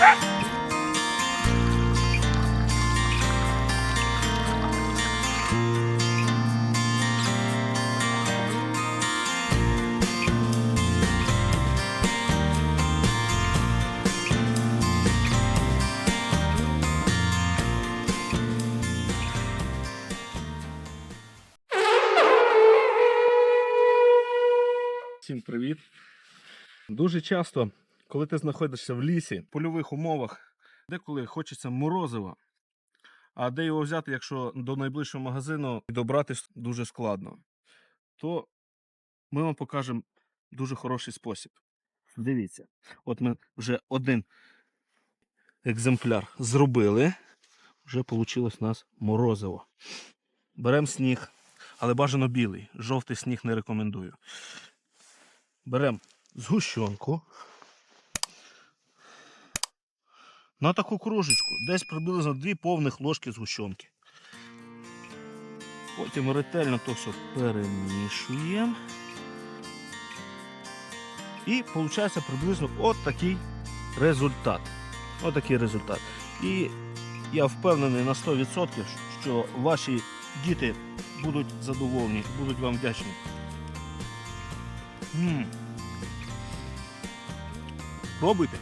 Всім привіт. Дуже часто, коли ти знаходишся в лісі, в польових умовах, деколи хочеться морозива. А де його взяти, якщо до найближчого магазину добратися дуже складно, то ми вам покажемо дуже хороший спосіб. Дивіться, от ми вже один екземпляр зробили. Вже вийшло у нас морозиво. Беремо сніг, але бажано білий. Жовтий сніг не рекомендую. Беремо згущенку. На таку кружечку, десь приблизно 2 повних ложки згущенки. Потім ретельно то все перемішуємо. І виходить приблизно от такий результат. От такий результат. І я впевнений на 100%, що ваші діти будуть задоволені, будуть вам вдячні. М. Пробуйте.